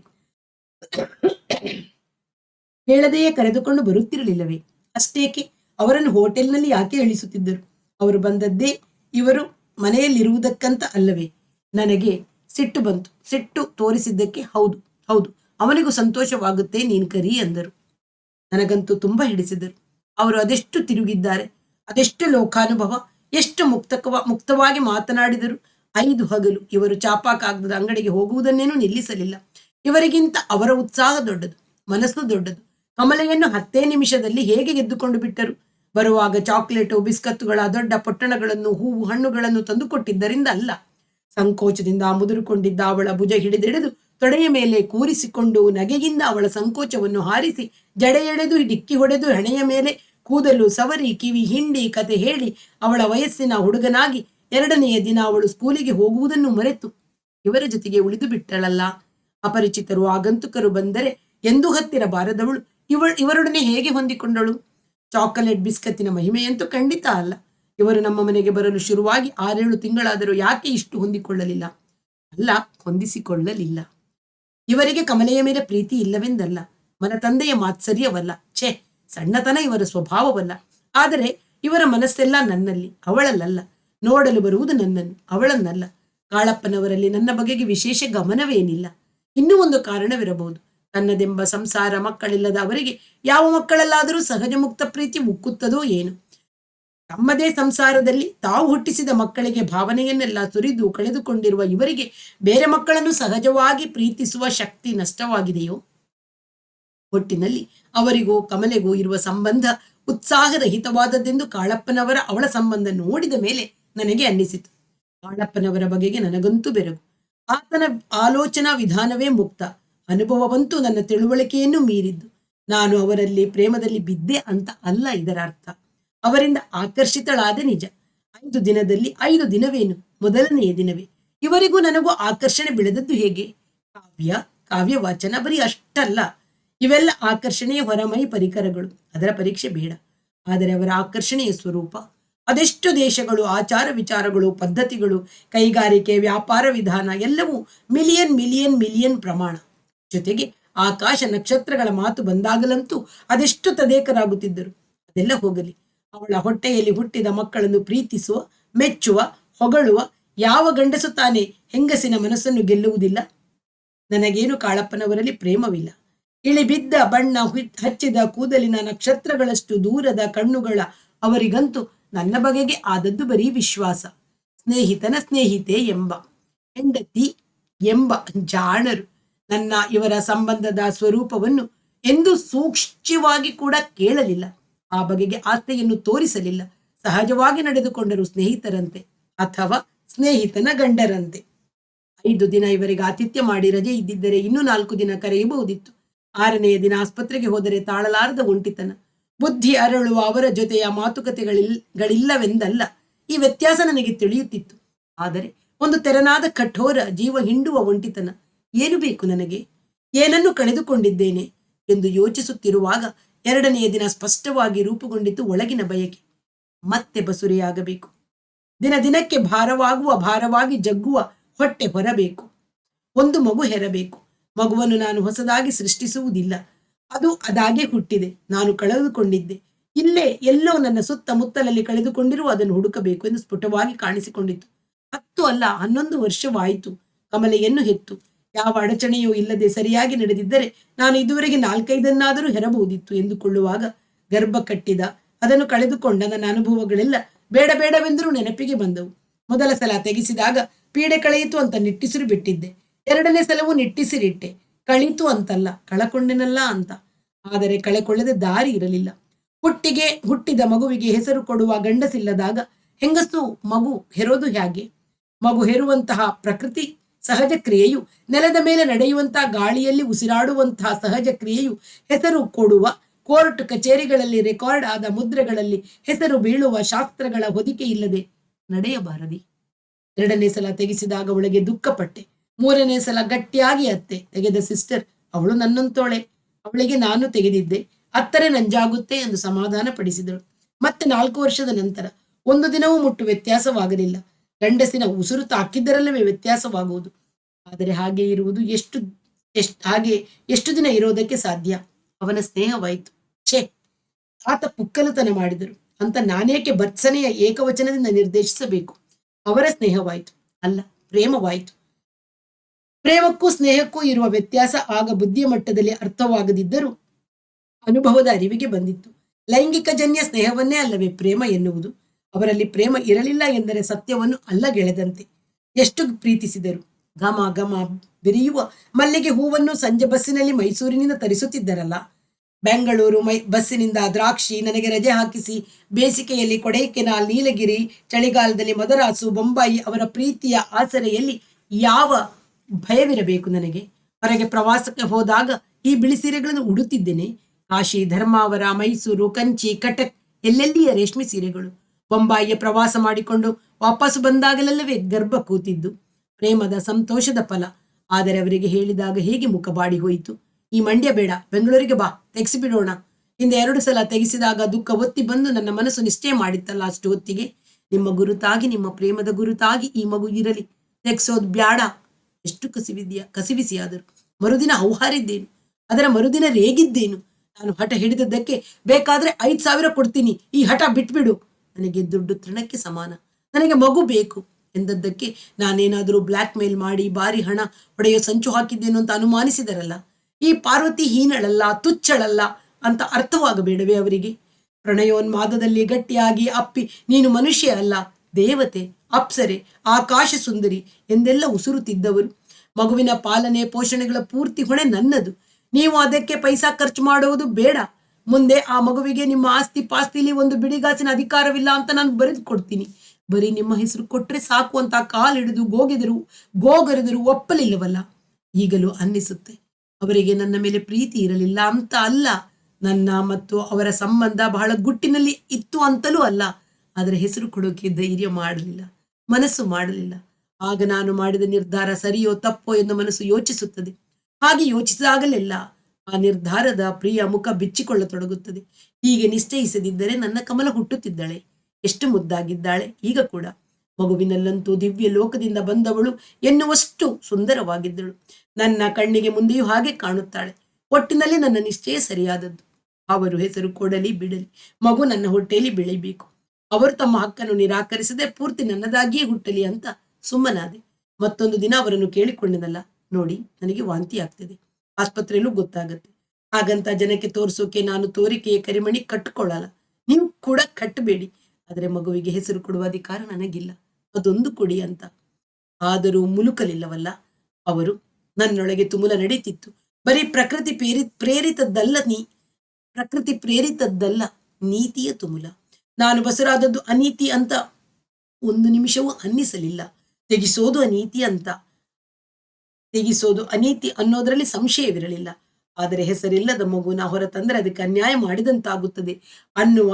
ಹೇಳದೆಯೇ ಕರೆದುಕೊಂಡು ಬರುತ್ತಿರಲಿಲ್ಲವೇ? ಅಷ್ಟೇಕೆ? ಅವರನ್ನು ಹೋಟೆಲ್ನಲ್ಲಿ ಯಾಕೆ ಇಳಿಸುತ್ತಿದ್ದರು? ಅವರು ಬಂದದ್ದೇ ಇವರು ಮನೆಯಲ್ಲಿರುವುದಕ್ಕಂತ ಅಲ್ಲವೇ? ನನಗೆ ಸಿಟ್ಟು ಬಂತು. ಸಿಟ್ಟು ತೋರಿಸಿದ್ದಕ್ಕೆ ಹೌದು ಹೌದು. ಅವನಿಗೂ ಸಂತೋಷವಾಗುತ್ತೆ ನೀನು ಕರಿ ಅಂದರು. ನನಗಂತೂ ತುಂಬಾ ಹಿಡಿಸಿದರು. ಅವರು ಅದೆಷ್ಟು ತಿರುಗಿದ್ದಾರೆ, ಅದೆಷ್ಟು ಲೋಕಾನುಭವ, ಎಷ್ಟು ಮುಕ್ತಕವ, ಮುಕ್ತವಾಗಿ ಮಾತನಾಡಿದರು. ಐದು ಹಗಲು ಇವರು ಚಾಪಾಕಾಗದ ಅಂಗಡಿಗೆ ಹೋಗುವುದನ್ನೇನೂ ನಿಲ್ಲಿಸಲಿಲ್ಲ. ಇವರಿಗಿಂತ ಅವರ ಉತ್ಸಾಹ ದೊಡ್ಡದು, ಮನಸ್ಸು ದೊಡ್ಡದು. ಕಮಲೆಯನ್ನು ಹತ್ತೇ ನಿಮಿಷದಲ್ಲಿ ಹೇಗೆ ಗೆದ್ದುಕೊಂಡು ಬಿಟ್ಟರು? ಬರುವಾಗ ಚಾಕ್ಲೇಟು, ಬಿಸ್ಕತ್ತುಗಳ ದೊಡ್ಡ ಪೊಟ್ಟಣಗಳನ್ನು, ಹೂವು, ಹಣ್ಣುಗಳನ್ನು ತಂದುಕೊಟ್ಟಿದ್ದರಿಂದ ಅಲ್ಲ ಸಂಕೋಚದಿಂದ ಮುದುರುಕೊಂಡಿದ್ದ ಅವಳ ಭುಜ ಹಿಡಿದಿಡಿದು ತೊಡೆಯ ಮೇಲೆ ಕೂರಿಸಿಕೊಂಡು ನಗೆಯಿಂದ ಅವಳ ಸಂಕೋಚವನ್ನು ಹಾರಿಸಿ ಜಡೆ ಎಳೆದು ಡಿಕ್ಕಿ ಹೊಡೆದು ಹಣೆಯ ಮೇಲೆ ಕೂದಲು ಸವರಿ ಕಿವಿ ಹಿಂಡಿ ಕತೆ ಹೇಳಿ ಅವಳ ವಯಸ್ಸಿನ ಹುಡುಗನಾಗಿ ಎರಡನೆಯ ದಿನ ಅವಳು ಸ್ಕೂಲಿಗೆ ಹೋಗುವುದನ್ನು ಮರೆತು ಇವರ ಜೊತೆಗೆ ಉಳಿದು ಬಿಟ್ಟಳಲ್ಲ. ಅಪರಿಚಿತರು, ಆಗಂತುಕರು ಬಂದರೆ ಎಂದು ಹತ್ತಿರ ಬಾರದವಳು ಇವಳು, ಇವರೊಡನೆ ಹೇಗೆ ಹೊಂದಿಕೊಂಡಳು? ಚಾಕೊಲೇಟ್ ಬಿಸ್ಕತ್ತಿನ ಮಹಿಮೆಯಂತೂ ಖಂಡಿತ ಅಲ್ಲ. ಇವರು ನಮ್ಮ ಮನೆಗೆ ಬರಲು ಶುರುವಾಗಿ ಆರೇಳು ತಿಂಗಳಾದರೂ ಯಾಕೆ ಇಷ್ಟು ಹೊಂದಿಕೊಳ್ಳಲಿಲ್ಲ? ಅಲ್ಲ, ಹೊಂದಿಸಿಕೊಳ್ಳಲಿಲ್ಲ. ಇವರಿಗೆ ಕಮಲೆಯ ಮೇಲೆ ಪ್ರೀತಿ ಇಲ್ಲವೆಂದಲ್ಲ. ಮನ ತಂದೆಯ ಮಾತ್ಸರ್ಯವಲ್ಲ ಛೇ, ಸಣ್ಣತನ ಇವರ ಸ್ವಭಾವವಲ್ಲ. ಆದರೆ ಇವರ ಮನಸ್ಸೆಲ್ಲ ನನ್ನಲ್ಲಿ, ಅವಳಲ್ಲಲ್ಲ. ನೋಡಲು ಬರುವುದು ನನ್ನನ್ನು, ಅವಳನ್ನಲ್ಲ. ಕಾಳಪ್ಪನವರಲ್ಲಿ ನನ್ನ ಬಗೆಗೆ ವಿಶೇಷ ಗಮನವೇನಿಲ್ಲ. ಇನ್ನೂ ಒಂದು ಕಾರಣವಿರಬಹುದು. ತನ್ನದೆಂಬ ಸಂಸಾರ ಮಕ್ಕಳಿಲ್ಲದ ಅವರಿಗೆ ಯಾವ ಮಕ್ಕಳಲ್ಲಾದರೂ ಸಹಜ ಮುಕ್ತ ಪ್ರೀತಿ ಮುಕ್ಕುತ್ತದೋ ಏನು? ತಮ್ಮದೇ ಸಂಸಾರದಲ್ಲಿ ತಾವು ಹುಟ್ಟಿಸಿದ ಮಕ್ಕಳಿಗೆ ಭಾವನೆಯನ್ನೆಲ್ಲ ಸುರಿದು ಕಳೆದುಕೊಂಡಿರುವ ಇವರಿಗೆ ಬೇರೆ ಮಕ್ಕಳನ್ನು ಸಹಜವಾಗಿ ಪ್ರೀತಿಸುವ ಶಕ್ತಿ ನಷ್ಟವಾಗಿದೆಯೋ? ಒಟ್ಟಿನಲ್ಲಿ ಅವರಿಗೂ ಕಮಲೆಗೂ ಇರುವ ಸಂಬಂಧ ಉತ್ಸಾಹರಹಿತವಾದದ್ದೆಂದು ಕಾಳಪ್ಪನವರ ಅವಳ ಸಂಬಂಧ ನೋಡಿದ ಮೇಲೆ ನನಗೆ ಅನ್ನಿಸಿತು. ಕಾಳಪ್ಪನವರ ಬಗೆಗೆ ನನಗಂತೂ ಬೆರಗು. ಆತನ ಆಲೋಚನಾ ವಿಧಾನವೇ ಮುಕ್ತ. ಅನುಭವವಂತೂ ನನ್ನ ತಿಳುವಳಿಕೆಯನ್ನು ಮೀರಿದ್ದು. ನಾನು ಅವರಲ್ಲಿ ಪ್ರೇಮದಲ್ಲಿ ಬಿದ್ದೆ ಅಂತ ಅಲ್ಲ ಇದರ ಅರ್ಥ ಅವರಿಂದ ಆಕರ್ಷಿತಳಾದ ನಿಜ. ಐದು ದಿನದಲ್ಲಿ ಐದು ದಿನವೇನು? ಮೊದಲನೆಯ ದಿನವೇ. ಇವರಿಗೂ ನನಗೂ ಆಕರ್ಷಣೆ ಬೆಳೆದದ್ದು ಹೇಗೆ? ಕಾವ್ಯ ಕಾವ್ಯ ವಾಚನ ಬರೀ ಅಷ್ಟಲ್ಲ. ಇವೆಲ್ಲ ಆಕರ್ಷಣೆಯ ಹೊರಮೈ ಪರಿಕರಗಳು. ಅದರ ಪರೀಕ್ಷೆ ಬೇಡ. ಆದರೆ ಅವರ ಆಕರ್ಷಣೆಯ ಸ್ವರೂಪ. ಅದೆಷ್ಟು ದೇಶಗಳು, ಆಚಾರ ವಿಚಾರಗಳು, ಪದ್ಧತಿಗಳು, ಕೈಗಾರಿಕೆ, ವ್ಯಾಪಾರ ವಿಧಾನ ಎಲ್ಲವೂ ಮಿಲಿಯನ್ ಮಿಲಿಯನ್ ಮಿಲಿಯನ್ ಪ್ರಮಾಣ. ಜೊತೆಗೆ ಆಕಾಶ ನಕ್ಷತ್ರಗಳ ಮಾತು ಬಂದಾಗಲಂತೂ ಅದೆಷ್ಟು ತದೇಕರಾಗುತ್ತಿದ್ದರು. ಅದೆಲ್ಲ ಹೋಗಲಿ. ಅವಳ ಹೊಟ್ಟೆಯಲ್ಲಿ ಹುಟ್ಟಿದ ಮಕ್ಕಳನ್ನು ಪ್ರೀತಿಸುವ, ಮೆಚ್ಚುವ, ಹೊಗಳುವ ಯಾವ ಗಂಡಸು ತಾನೇ ಹೆಂಗಸಿನ ಮನಸ್ಸನ್ನು ಗೆಲ್ಲುವುದಿಲ್ಲ. ನನಗೇನು ಕಾಳಪ್ಪನವರಲ್ಲಿ ಪ್ರೇಮವಿಲ್ಲ. ಇಳಿಬಿದ್ದ ಬಣ್ಣ ಹಚ್ಚಿದ ಕೂದಲಿನ ನಕ್ಷತ್ರಗಳಷ್ಟು ದೂರದ ಕಣ್ಣುಗಳ ಅವರಿಗಂತೂ ನನ್ನ ಬಗೆಗೆ ಆದದ್ದು ಬರೀ ವಿಶ್ವಾಸ. ಸ್ನೇಹಿತನ ಸ್ನೇಹಿತೆ ಎಂಬ, ಹೆಂಡತಿ ಎಂಬ ಜಾಣರು. ನನ್ನ ಇವರ ಸಂಬಂಧದ ಸ್ವರೂಪವನ್ನು ಎಂದು ಸೂಕ್ಷ್ಮವಾಗಿ ಕೂಡ ಕೇಳಲಿಲ್ಲ. ಆ ಬಗೆಗೆ ಆಸ್ತೆಯನ್ನು ತೋರಿಸಲಿಲ್ಲ. ಸಹಜವಾಗಿ ನಡೆದುಕೊಂಡರು ಸ್ನೇಹಿತರಂತೆ ಅಥವಾ ಸ್ನೇಹಿತನ ಗಂಡರಂತೆ. ಐದು ದಿನ ಇವರಿಗೆ ಆತಿಥ್ಯ ಮಾಡಿ ರಜೆ ಇದ್ದಿದ್ದರೆ ಇನ್ನೂ ನಾಲ್ಕು ದಿನ ಕರೆಯಬಹುದಿತ್ತು. ಆರನೆಯ ದಿನ ಆಸ್ಪತ್ರೆಗೆ ಹೋದರೆ ತಾಳಲಾರದ ಒಂಟಿತನ. ಬುದ್ಧಿ ಅರಳುವ ಅವರ ಜೊತೆಯ ಮಾತುಕತೆಗಳಿಲ್ಲವೆಂದಲ್ಲ ಈ ವ್ಯತ್ಯಾಸ ನನಗೆ ತಿಳಿಯುತ್ತಿತ್ತು. ಆದರೆ ಒಂದು ತೆರನಾದ ಕಠೋರ ಜೀವ ಹಿಂಡುವ ಒಂಟಿತನ. ಏನು ಬೇಕು ನನಗೆ? ಏನನ್ನು ಕಳೆದುಕೊಂಡಿದ್ದೇನೆ? ಎಂದು ಯೋಚಿಸುತ್ತಿರುವಾಗ ಎರಡನೆಯ ದಿನ ಸ್ಪಷ್ಟವಾಗಿ ರೂಪುಗೊಂಡಿತು ಒಳಗಿನ ಬಯಕೆ. ಮತ್ತೆ ಬಸುರಿಯಾಗಬೇಕು. ದಿನ ದಿನಕ್ಕೆ ಭಾರವಾಗುವ ಭಾರವಾಗಿ ಜಗ್ಗುವ ಹೊಟ್ಟೆ ಹೊರಬೇಕು. ಒಂದು ಮಗು ಹೆರಬೇಕು. ಮಗುವನ್ನು ನಾನು ಹೊಸದಾಗಿ ಸೃಷ್ಟಿಸುವುದಿಲ್ಲ. ಅದು ಅದಾಗೆ ಹುಟ್ಟಿದೆ. ನಾನು ಕಳೆದುಕೊಂಡಿದ್ದೆ. ಇಲ್ಲೇ ಎಲ್ಲೋ ನನ್ನ ಸುತ್ತಮುತ್ತಲಲ್ಲಿ ಕಳೆದುಕೊಂಡಿರುವ ಅದನ್ನು ಹುಡುಕಬೇಕು ಎಂದು ಸ್ಫುಟವಾಗಿ ಕಾಣಿಸಿಕೊಂಡಿತು. ಹತ್ತು ಅಲ್ಲ, ಹನ್ನೊಂದು ವರ್ಷವಾಯಿತು. ಕಮಲೆಯನ್ನು ಹೆತ್ತು. ಯಾವ ಅಡಚಣೆಯೂ ಇಲ್ಲದೆ ಸರಿಯಾಗಿ ನಡೆದಿದ್ದರೆ ನಾನು ಇದುವರೆಗೆ ನಾಲ್ಕೈದನ್ನಾದರೂ ಹೆರಬಹುದಿತ್ತು ಎಂದುಕೊಳ್ಳುವಾಗ ಗರ್ಭ ಕಟ್ಟಿದ, ಅದನ್ನು ಕಳೆದುಕೊಂಡ ನನ್ನ ಅನುಭವಗಳೆಲ್ಲ ಬೇಡ ಬೇಡವೆಂದರೂ ನೆನಪಿಗೆ ಬಂದವು. ಮೊದಲ ಸಲ ತೆಗೆಸಿದಾಗ ಪೀಡೆ ಕಳೆಯಿತು ಅಂತ ನಿಟ್ಟಿಸಿರು ಬಿಟ್ಟಿದ್ದೆ. ಎರಡನೇ ಸಲವೂ ನಿಟ್ಟಿಸಿರಿಟ್ಟೆ. ಕಳೀತು ಅಂತಲ್ಲ, ಕಳಕೊಂಡೆನಲ್ಲ ಅಂತ. ಆದರೆ ಕಳೆಕೊಳ್ಳದೆ ದಾರಿ ಇರಲಿಲ್ಲ. ಹುಟ್ಟಿಗೆ, ಹುಟ್ಟಿದ ಮಗುವಿಗೆ ಹೆಸರು ಕೊಡುವ ಗಂಡಸಿಲ್ಲದಾಗ ಹೆಂಗಸು ಮಗು ಹೆರೋದು ಹೇಗೆ? ಮಗು ಹೆರುವಂತಹ ಪ್ರಕೃತಿ ಸಹಜ ಕ್ರಿಯೆಯು ನೆಲದ ಮೇಲೆ ನಡೆಯುವಂತಹ ಗಾಳಿಯಲ್ಲಿ ಉಸಿರಾಡುವಂತಹ ಸಹಜ ಕ್ರಿಯೆಯು ಹೆಸರು ಕೊಡುವ ಕೋರ್ಟ್ ಕಚೇರಿಗಳಲ್ಲಿ ರೆಕಾರ್ಡ್ ಆದ ಮುದ್ರೆಗಳಲ್ಲಿ ಹೆಸರು ಬೀಳುವ ಶಾಸ್ತ್ರಗಳ ಹೊದಿಕೆ ಇಲ್ಲದೆ ನಡೆಯಬಾರದಿ. ಎರಡನೇ ಸಲ ತೆಗೆಸಿದಾಗ ಅವಳಿಗೆ ದುಃಖಪಟ್ಟೆ. ಮೂರನೇ ಸಲ ಗಟ್ಟಿಯಾಗಿ ಅತ್ತೆ. ತೆಗೆದ ಸಿಸ್ಟರ್, ಅವಳು ನನ್ನಂತೋಳೆ. ಅವಳಿಗೆ ನಾನು ತೆಗೆದಿದ್ದೆ. ಅತ್ತರೆ ನಂಜಾಗುತ್ತೆ ಎಂದು ಸಮಾಧಾನ ಪಡಿಸಿದಳು ಮತ್ತೆ ನಾಲ್ಕು ವರ್ಷದ ನಂತರ ಒಂದು ದಿನವೂ ಮುಟ್ಟು ವ್ಯತ್ಯಾಸವಾಗಲಿಲ್ಲ. ಗಂಡಸಿನ ಉಸಿರು ತಾಕಿದ್ದರಲ್ಲವೇ ವ್ಯತ್ಯಾಸವಾಗುವುದು. ಆದರೆ ಹಾಗೆ ಇರುವುದು ಎಷ್ಟು ಎಷ್ಟು, ಹಾಗೆ ಎಷ್ಟು ದಿನ ಇರೋದಕ್ಕೆ ಸಾಧ್ಯ? ಅವನ ಸ್ನೇಹವಾಯಿತು. ಛೇ, ಆತ ಪುಕ್ಕಲತನ ಮಾಡಿದರು. ಅಂತ ನಾನೇಕೆ ಭರ್ತ್ಸನೆಯ ಏಕವಚನದಿಂದ ನಿರ್ದೇಶಿಸಬೇಕು? ಅವರ ಸ್ನೇಹವಾಯಿತು. ಅಲ್ಲ, ಪ್ರೇಮವಾಯಿತು. ಪ್ರೇಮಕ್ಕೂ ಸ್ನೇಹಕ್ಕೂ ಇರುವ ವ್ಯತ್ಯಾಸ ಆಗ ಬುದ್ಧಿಯ ಮಟ್ಟದಲ್ಲಿ ಅರ್ಥವಾಗದಿದ್ದರೂ ಅನುಭವದ ಅರಿವಿಗೆ ಬಂದಿತ್ತು. ಲೈಂಗಿಕ ಜನ್ಯ ಸ್ನೇಹವನ್ನೇ ಅಲ್ಲವೇ ಪ್ರೇಮ ಎನ್ನುವುದು? ಅವರಲ್ಲಿ ಪ್ರೇಮ ಇರಲಿಲ್ಲ ಎಂದರೆ ಸತ್ಯವನ್ನು ಅಲ್ಲಗೆಳೆದಂತೆ. ಎಷ್ಟು ಪ್ರೀತಿಸಿದರು. ಘಮ ಘಮ ಬೆರೆಯುವ ಮಲ್ಲಿಗೆ ಹೂವನ್ನು ಸಂಜೆ ಬಸ್ಸಿನಲ್ಲಿ ಮೈಸೂರಿನಿಂದ ತರಿಸುತ್ತಿದ್ದರಲ್ಲ. ಬೆಂಗಳೂರು ಮೈ ಬಸ್ಸಿನಿಂದ ದ್ರಾಕ್ಷಿ ನನಗೆ ರಜೆ ಹಾಕಿಸಿ ಬೇಸಿಗೆಯಲ್ಲಿ ಕೊಡೈಕೆನಾಲ್, ನೀಲಗಿರಿ, ಚಳಿಗಾಲದಲ್ಲಿ ಮದರಾಸು, ಬೊಂಬಾಯಿ ಅವರ ಪ್ರೀತಿಯ ಆಸರೆಯಲ್ಲಿ ಯಾವ ಭಯವಿರಬೇಕು ನನಗೆ. ಹೊರಗೆ ಪ್ರವಾಸಕ್ಕೆ ಹೋದಾಗ ಈ ಬಿಳಿ ಸೀರೆಗಳನ್ನು ಉಡುತ್ತಿದ್ದೇನೆ. ಕಾಶಿ, ಧರ್ಮಾವರ, ಮೈಸೂರು, ಕಂಚಿ, ಕಟಕ್, ಎಲ್ಲೆಲ್ಲಿಯ ರೇಷ್ಮೆ ಸೀರೆಗಳು. ಬೊಂಬಾಯಿಯ ಪ್ರವಾಸ ಮಾಡಿಕೊಂಡು ವಾಪಸ್ ಬಂದಾಗಲೆಲ್ಲವೇ ಗರ್ಭ ಕೂತಿದ್ದು. ಪ್ರೇಮದ ಸಂತೋಷದ ಫಲ. ಆದರೆ ಅವರಿಗೆ ಹೇಳಿದಾಗ ಹೇಗೆ ಮುಖ ಬಾಡಿ ಹೋಯಿತು? ಈ ಮಂಡ್ಯ ಬೇಡ, ಬೆಂಗಳೂರಿಗೆ ಬಾ, ತೆಗೆಸಿಬಿಡೋಣ. ಹಿಂದೆ ಎರಡು ಸಲ ತೆಗೆಸಿದಾಗ ದುಃಖ ಒತ್ತಿ ಬಂದು ನನ್ನ ಮನಸ್ಸು ನಿಶ್ಚಯ ಮಾಡಿತ್ತಲ್ಲ ಅಷ್ಟು ಹೊತ್ತಿಗೆ. ನಿಮ್ಮ ಗುರುತಾಗಿ, ನಿಮ್ಮ ಪ್ರೇಮದ ಗುರುತಾಗಿ ಈ ಮಗು ಇರಲಿ. ತೆಗ್ಸೋದು ಬ್ಯಾಡ. ಎಷ್ಟು ಕಸಿವಿದ್ಯಾ, ಕಸಿವಿಸಿಯಾದರು. ಮರುದಿನ ಔಹಾರಿದ್ದೇನು ಅದರ ಮರುದಿನ ರೇಗಿದ್ದೇನು? ನಾನು ಹಠ ಹಿಡಿದದ್ದಕ್ಕೆ ಬೇಕಾದ್ರೆ ಐದು ಸಾವಿರ ಕೊಡ್ತೀನಿ. ಈ ಹಠ ಬಿಟ್ಬಿಡು. ನನಗೆ ದುಡ್ಡು ತೃಣಕ್ಕೆ ಸಮಾನ. ನನಗೆ ಮಗು ಬೇಕು ಎಂದದ್ದಕ್ಕೆ ನಾನೇನಾದರೂ ಬ್ಲ್ಯಾಕ್ ಮೇಲ್ ಮಾಡಿ ಭಾರಿ ಹಣ ಹೊಡೆಯೋ ಸಂಚು ಹಾಕಿದ್ದೇನು ಅಂತ ಅನುಮಾನಿಸಿದರಲ್ಲ? ಈ ಪಾರ್ವತಿ ಹೀನಳಲ್ಲ ತುಚ್ಚಳಲ್ಲ ಅಂತ ಅರ್ಥವಾಗಬೇಡವೇ ಅವರಿಗೆ? ಪ್ರಣಯೋನ್ಮಾದದಲ್ಲಿ ಗಟ್ಟಿಯಾಗಿ ಅಪ್ಪಿ, ನೀನು ಮನುಷ್ಯ ಅಲ್ಲ, ದೇವತೆ, ಅಪ್ಸರೆ, ಆಕಾಶ ಸುಂದರಿ ಎಂದೆಲ್ಲ ಉಸುರುತ್ತಿದ್ದವರು. ಮಗುವಿನ ಪಾಲನೆ ಪೋಷಣೆಗಳ ಪೂರ್ತಿ ಹೊಣೆ ನನ್ನದು. ನೀವು ಅದಕ್ಕೆ ಪೈಸಾ ಖರ್ಚು ಮಾಡುವುದು ಬೇಡ. ಮುಂದೆ ಆ ಮಗುವಿಗೆ ನಿಮ್ಮ ಆಸ್ತಿ ಪಾಸ್ತಿಲಿ ಒಂದು ಬಿಡಿಗಾಸಿನ ಅಧಿಕಾರವಿಲ್ಲ ಅಂತ ನಾನು ಬರೆದು ಕೊಡ್ತೀನಿ ಬರೀ ನಿಮ್ಮ ಹೆಸರು ಕೊಟ್ರೆ ಸಾಕು ಅಂತ ಕಾಲಿಡಿದು ಗೋಗಿದರು, ಗೋಗರೆದರು ಒಪ್ಪಲಿಲ್ಲವಲ್ಲ? ಈಗಲೂ ಅನ್ನಿಸುತ್ತೆ. ಅವರಿಗೆ ನನ್ನ ಮೇಲೆ ಪ್ರೀತಿ ಇರಲಿಲ್ಲ ಅಂತ ಅಲ್ಲ. ನನ್ನ ಮತ್ತು ಅವರ ಸಂಬಂಧ ಬಹಳ ಗುಟ್ಟಿನಲ್ಲಿ ಇತ್ತು ಅಂತಲೂ ಅಲ್ಲ. ಆದರೆ ಹೆಸರು ಕೊಡೋಕೆ ಧೈರ್ಯ ಮಾಡಲಿಲ್ಲ, ಮನಸ್ಸು ಮಾಡಲಿಲ್ಲ. ಆಗ ನಾನು ಮಾಡಿದ ನಿರ್ಧಾರ ಸರಿಯೋ ತಪ್ಪೋ ಎಂದು ಮನಸ್ಸು ಯೋಚಿಸುತ್ತದೆ. ಹಾಗೆ ಯೋಚಿಸಿದಾಗಲೆಲ್ಲ ಆ ನಿರ್ಧಾರದ ಪ್ರಿಯ ಮುಖ ಬಿಚ್ಚಿಕೊಳ್ಳತೊಡಗುತ್ತದೆ. ಹೀಗೆ ನಿಶ್ಚಯಿಸದಿದ್ದರೆ ನನ್ನ ಕಮಲ ಹುಟ್ಟುತ್ತಿದ್ದಾಳೆ. ಎಷ್ಟು ಮುದ್ದಾಗಿದ್ದಾಳೆ. ಈಗ ಕೂಡ. ಮಗುವಿನಲ್ಲಂತೂ ದಿವ್ಯ ಲೋಕದಿಂದ ಬಂದವಳು ಎನ್ನುವಷ್ಟು ಸುಂದರವಾಗಿದ್ದಳು. ನನ್ನ ಕಣ್ಣಿಗೆ ಮುಂದೆಯೂ ಹಾಗೆ ಕಾಣುತ್ತಾಳೆ. ಒಟ್ಟಿನಲ್ಲಿ ನನ್ನ ನಿಶ್ಚಯ ಸರಿಯಾದದ್ದು. ಅವರು ಹೆಸರು ಕೊಡಲಿ ಬಿಡಲಿ. ಮಗು ನನ್ನ ಹೊಟ್ಟೆಯಲ್ಲಿ ಬೆಳಿಬೇಕು. ಅವರು ತಮ್ಮ ಹಕ್ಕನ್ನು ನಿರಾಕರಿಸದೆ ಪೂರ್ತಿ ನನ್ನದಾಗಿಯೇ ಹುಟ್ಟಲಿ ಅಂತ ಸುಮ್ಮನಾದೆ. ಮತ್ತೊಂದು ದಿನ ಅವರನ್ನು ಕೇಳಿಕೊಂಡೆನಲ್ಲ. ನೋಡಿ, ನನಗೆ ವಾಂತಿ ಆಗ್ತಿದೆ ಆಸ್ಪತ್ರೆಯಲ್ಲೂ ಗೊತ್ತಾಗತ್ತೆ. ಹಾಗಂತ ಜನಕ್ಕೆ ತೋರಿಸೋಕೆ ನಾನು ತೋರಿಕೆಯ ಕರಿಮಣಿ ಕಟ್ಕೊಳ್ಳಲ್ಲ. ನೀವು ಕೂಡ ಕಟ್ಟಬೇಡಿ ಆದರೆ ಮಗುವಿಗೆ ಹೆಸರು ಕೊಡುವ ಅಧಿಕಾರ ನನಗಿಲ್ಲ. ಅದೊಂದು ಕೊಡಿ ಅಂತ. ಆದರೂ ಮುಲುಕಲಿಲ್ಲವಲ್ಲ? ಅವರು ನನ್ನೊಳಗೆ ತುಮುಲ ನಡೀತಿತ್ತು ಬರೀ ಪ್ರಕೃತಿ ಪ್ರೇರಿ ಪ್ರೇರಿತದ್ದಲ್ಲ ನೀ, ಪ್ರಕೃತಿ ಪ್ರೇರಿತದ್ದಲ್ಲ ನೀತಿಯ ತುಮುಲ. ನಾನು ಬಸರಾದದ್ದು ಅನೀತಿ ಅಂತ ಒಂದು ನಿಮಿಷವೂ ಅನ್ನಿಸಲಿಲ್ಲ. ತೆಗಿಸೋದು ಅನೀತಿ ಅಂತ. ತೆಗಿಸೋದು ಅನೀತಿ ಅನ್ನೋದರಲ್ಲಿ ಸಂಶಯವಿರಲಿಲ್ಲ ಆದರೆ ಹೆಸರಿಲ್ಲದ ಮಗುನ ಹೊರತಂದರೆ ಅದಕ್ಕೆ ಅನ್ಯಾಯ ಮಾಡಿದಂತಾಗುತ್ತದೆ ಅನ್ನುವ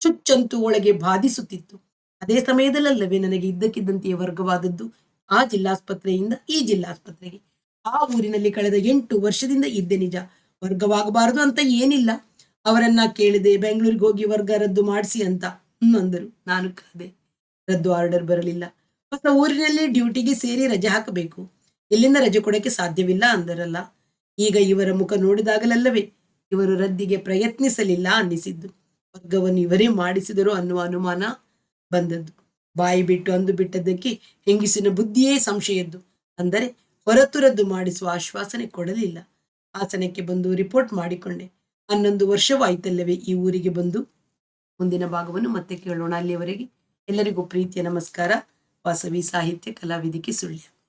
ಚುಚ್ಚಂತು ಒಳಗೆ ಬಾಧಿಸುತ್ತಿತ್ತು. ಅದೇ ಸಮಯದಲ್ಲಲ್ಲವೇ ನನಗೆ ಇದ್ದಕ್ಕಿದ್ದಂತೆಯೇ ವರ್ಗವಾದದ್ದು ಆ ಜಿಲ್ಲಾಸ್ಪತ್ರೆಯಿಂದ ಈ ಜಿಲ್ಲಾಸ್ಪತ್ರೆಗೆ. ಆ ಊರಿನಲ್ಲಿ ಕಳೆದ ಎಂಟು ವರ್ಷದಿಂದ ಇದ್ದೆ ನಿಜ. ವರ್ಗವಾಗಬಾರದು ಅಂತ ಏನಿಲ್ಲ. ಅವರನ್ನ ಕೇಳಿದೆ, ಬೆಂಗಳೂರಿಗೆ ಹೋಗಿ ವರ್ಗ ರದ್ದು ಮಾಡಿಸಿ ಅಂತ ಅಂದರು ನಾನು ಕಾದೆ ರದ್ದು ಆರ್ಡರ್ ಬರಲಿಲ್ಲ. ಹೊಸ ಊರಿನಲ್ಲಿ ಡ್ಯೂಟಿಗೆ ಸೇರಿ ರಜೆ ಹಾಕಬೇಕು. ಎಲ್ಲಿಂದ ರಜೆ ಕೊಡಕ್ಕೆ ಸಾಧ್ಯವಿಲ್ಲ ಅಂದರಲ್ಲ. ಈಗ ಇವರ ಮುಖ ನೋಡಿದಾಗಲಲ್ಲವೇ? ಇವರು ರದ್ದಿಗೆ ಪ್ರಯತ್ನಿಸಲಿಲ್ಲ ಅನ್ನಿಸಿದ್ದು. ವರ್ಗವನ್ನು ಇವರೇ ಮಾಡಿಸಿದರು ಅನ್ನುವ ಅನುಮಾನ ಬಂದದ್ದು. ಬಾಯಿ ಬಿಟ್ಟು ಅಂದು ಬಿಟ್ಟದ್ದಕ್ಕೆ ಹೆಂಗಿಸಿನ ಬುದ್ಧಿಯೇ ಸಂಶಯದ್ದು. ಅಂದರೆ ಹೊರತು ರದ್ದು ಮಾಡಿಸುವ ಆಶ್ವಾಸನೆ ಕೊಡಲಿಲ್ಲ. ಆಸನಕ್ಕೆ ಬಂದು ರಿಪೋರ್ಟ್ ಮಾಡಿಕೊಂಡೆ. ಹನ್ನೊಂದು ವರ್ಷವಾಯಿತಲ್ಲವೇ ಈ ಊರಿಗೆ ಬಂದು? ಮುಂದಿನ ಭಾಗವನ್ನು ಮತ್ತೆ ಕೇಳೋಣ. ಅಲ್ಲಿಯವರೆಗೆ ಎಲ್ಲರಿಗೂ ಪ್ರೀತಿಯ ನಮಸ್ಕಾರ. ವಾಸವಿ ಸಾಹಿತ್ಯ ಕಲಾವಿದಿಕೆ ಸುಳ್ಯ.